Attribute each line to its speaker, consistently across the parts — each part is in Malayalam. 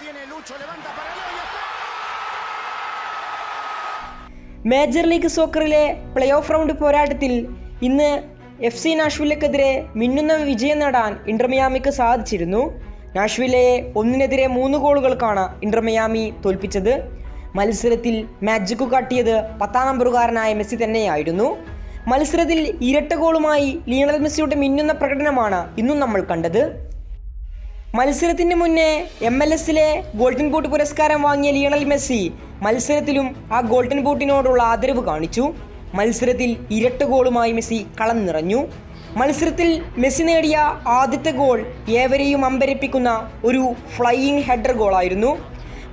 Speaker 1: tiene Lucho, levanta para y está.
Speaker 2: Major league സോക്കറിലെ play off round പോരാട്ടത്തിൽ ഇന്ന് എഫ് സി നാഷ്വില്ലക്കെതിരെ മിന്നുന്ന വിജയം നേടാൻ ഇന്റർമിയാമിക്ക് സാധിച്ചിരുന്നു. നാഷ്വില്ലയെ ഒന്നിനെതിരെ മൂന്ന് ഗോളുകൾക്കാണ് ഇന്റർമിയാമി തോൽപ്പിച്ചത്. മത്സരത്തിൽ മാജിക്കു കാട്ടിയത് പത്താം നമ്പറുകാരനായ മെസ്സി തന്നെയായിരുന്നു. മത്സരത്തിൽ ഇരട്ട ഗോളുമായി ലീണൽ മെസ്സിയുടെ മിന്നുന്ന പ്രകടനമാണ് ഇന്നും നമ്മൾ കണ്ടത്. മത്സരത്തിന് മുന്നേ എം എൽ എസിലെ ഗോൾഡൻ ബൂട്ട് പുരസ്കാരം വാങ്ങിയ ലിയണൽ മെസ്സി മത്സരത്തിലും ആ ഗോൾഡൻ ബൂട്ടിനോടുള്ള ആദരവ് കാണിച്ചു. മത്സരത്തിൽ ഇരട്ട ഗോളുമായി മെസ്സി കളം നിറഞ്ഞു മത്സരത്തിൽ മെസ്സി നേടിയ ആദ്യത്തെ ഗോൾ ഏവരെയും അമ്പരപ്പിക്കുന്ന ഒരു ഫ്ലൈയിങ് ഹെഡർ ഗോളായിരുന്നു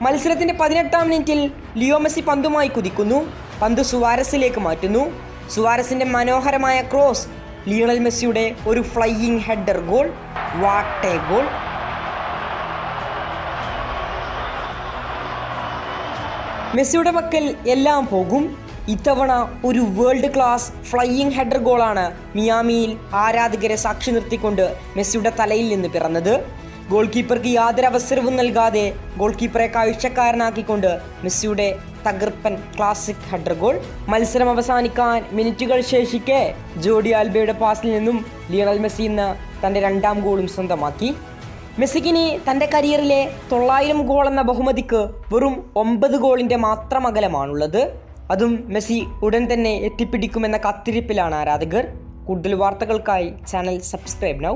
Speaker 2: മത്സരത്തിന്റെ പതിനെട്ടാം മിനിറ്റിൽ ലിയോ മെസ്സി പന്തുമായി കുതിക്കുന്നു. പന്ത് സുവാരസിലേക്ക് മാറ്റുന്നു. സുവാരസിന്റെ മനോഹരമായ ക്രോസ് ലിയണൽ മെസ്സിയുടെ ഒരു flying header goal what a goal മെസ്സിയുടെ പക്കൽ എല്ലാം പോകും. ഇത്തവണ ഒരു വേൾഡ് ക്ലാസ് ഫ്ലൈയിങ് ഹെഡർ ഗോളാണ് മിയാമിയിൽ ആരാധകരെ സാക്ഷി നിർത്തിക്കൊണ്ട് മെസ്സിയുടെ തലയിൽ നിന്ന് പിറന്നത്. ഗോൾ കീപ്പർക്ക് യാതൊരു അവസരവും നൽകാതെ ഗോൾ കീപ്പറെ കാഴ്ചക്കാരനാക്കിക്കൊണ്ട് മെസ്സിയുടെ തകർപ്പൻ ക്ലാസിക് ഹെഡർ ഗോൾ മത്സരം അവസാനിക്കാൻ മിനിറ്റുകൾ ശേഷിക്കെ ജോഡി ആൽബയുടെ പാസിൽ നിന്നും ലിയണൽ മെസ്സി ഇന്ന് തന്റെ രണ്ടാം ഗോളും സ്വന്തമാക്കി. മെസ്സിക്കിനി തന്റെ കരിയറിലെ തൊള്ളായിരം ഗോൾ എന്ന ബഹുമതിക്ക് വെറും ഒമ്പത് ഗോളിന്റെ മാത്രം അകലമാണുള്ളത്. അതും മെസ്സി ഉടൻ തന്നെ എത്തിപ്പിടിക്കുമെന്ന കാത്തിരിപ്പിലാണ് ആരാധകർ. കൂടുതൽ വാർത്തകൾക്കായി ചാനൽ സബ്സ്ക്രൈബ് നൗ.